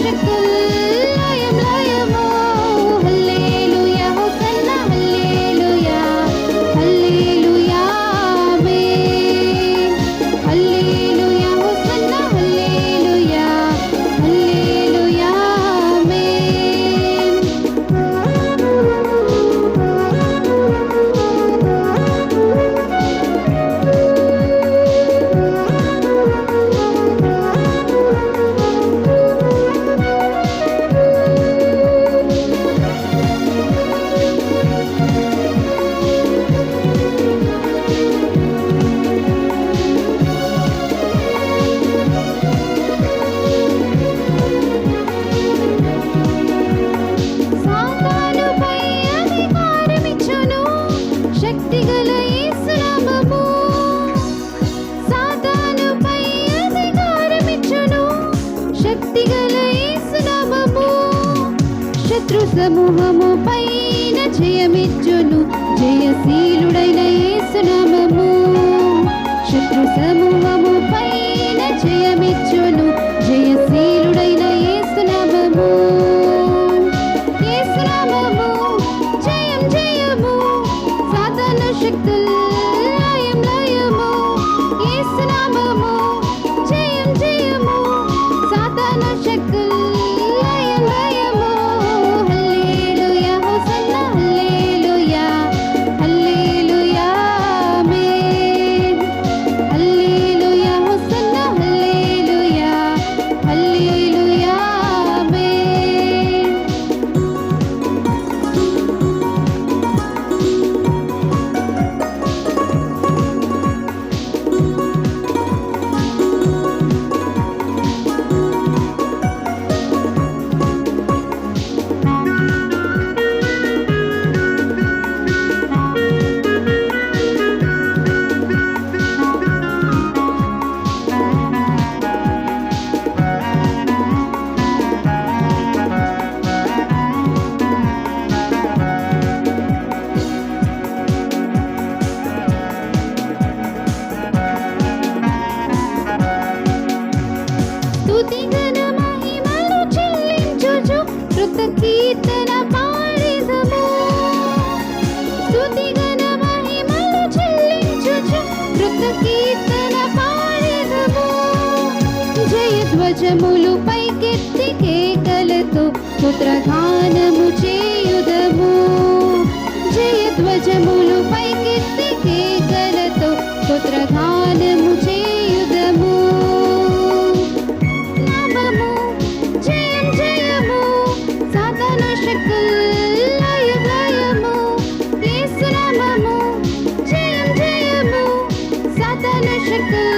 aşıkım శత్రు సమూహము పైన జయమిచ్చును. జయశీలుడైన యేసునామము శత్రు సమూహము పైన జయమిచ్చును. జయశీలుడైన యేసునామము యేసునామము నేత్రములు పైకెత్తి కేకలతో ముద్రగానము చేయుదము జయధ్వజములు పైకెత్తి కేకలతో ముద్రగానము చేయుదము నామము జయం జయము సాధన శక్తులు Thank you.